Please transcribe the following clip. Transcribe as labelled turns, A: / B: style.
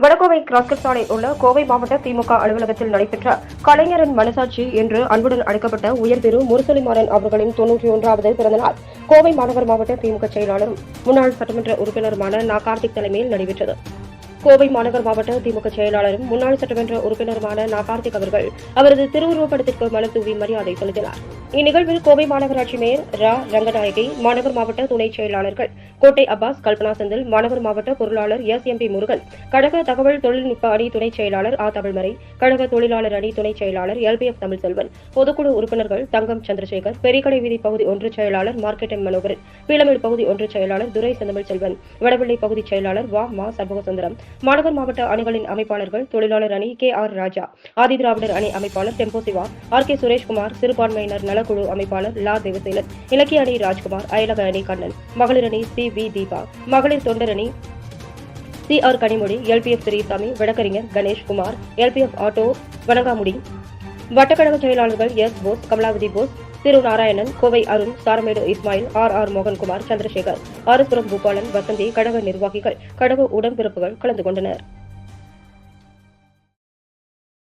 A: Vadakovai cross cut சாலையில் உள்ள கோவை மாவட்ட திமுக அலுவலகத்தில் நடைபெற்ற கலைஞரின் மனசாட்சி என்று அன்புடன் அழைக்கப்பட்ட உயர்திரு முரசொலிமாறன் அவர்களின் தொன்னூற்றி ஒன்றாவது பிறந்தநாள் கோவை மாநகர் மாவட்ட திமுக செயலாளரும் முன்னாள் சட்டமன்ற உறுப்பினருமான நா. கார்த்திக் தலைமையில் நடைபெற்றது. கோவை மாநகர் மாவட்ட திமுக செயலாளரும் முன்னாள் சட்டமன்ற உறுப்பினருமான நா. கார்த்திக் அவர்கள் அவரது திருவுருவப்படத்திற்கு மலர் தூவி மரியாதை செலுத்தினார். இந்நிகழ்வில் கோவை மாநகராட்சி மேயர் ரா. ரங்கநாயகி மாநகர் மாவட்ட துணைச் செயலாளர்கள் கோட்டை அப்பாஸ் கல்பனா செந்தில் மாநகர் மாவட்ட பொருளாளர் எஸ். எம். பி. முருகன் கழக தகவல் தொழில்நுட்ப அணி துணைச் செயலாளர் ஆ. தமிழ்மறை கழக தொழிலாளர் அணி துணைச் செயலாளர் எல்பிஎஃப் தமிழ்செல்வன் பொதுக்குழு உறுப்பினர்கள் தங்கம் சந்திரசேகர் பெரியக்கடை வீதி பகுதி ஒன்று செயலாளர் மார்க்கெட்டிங் மனோகரன் பீளமேடு பகுதி ஒன்று செயலாளர் துரை செந்தமிழ் செல்வன் வடவெள்ளி பகுதி செயலாளர் வா. மா. சண்முகசுந்தரம் மாநகர் மாவட்ட அணிகளின் அமைப்பாளர்கள் தொழிலாளர் அணி கே. ஆர். ராஜா ஆதிதிராவிடர் அணி அமைப்பாளர் tempo Siva R. K. Sureshkumar சிறுபான்மையினர் குழு அமைப்பாளர் லா தேவசேலன் இலக்கிய அணி ராஜ்குமார் அயலக அணி கண்ணன் மகளிர் அணி சி வி தீபா மகளிர் தொண்டர் அணி C R Kanimozhi LPF Sirisami வழக்கறிஞர் கணேஷ் குமார் எல்பிஎஃப் ஆட்டோ வணங்காமுடி வட்டக்கழக செயலாளர்கள் S Bose Kamalavathi Bose Thiru Narayanan Kovai Arun Saramedu Ismail R R Mohankumar Chandrasekar Arasapuram Boopalan Vasanthi கழக நிர்வாகிகள் கழக உடன்பிறப்புகள் கலந்து கொண்டனர்.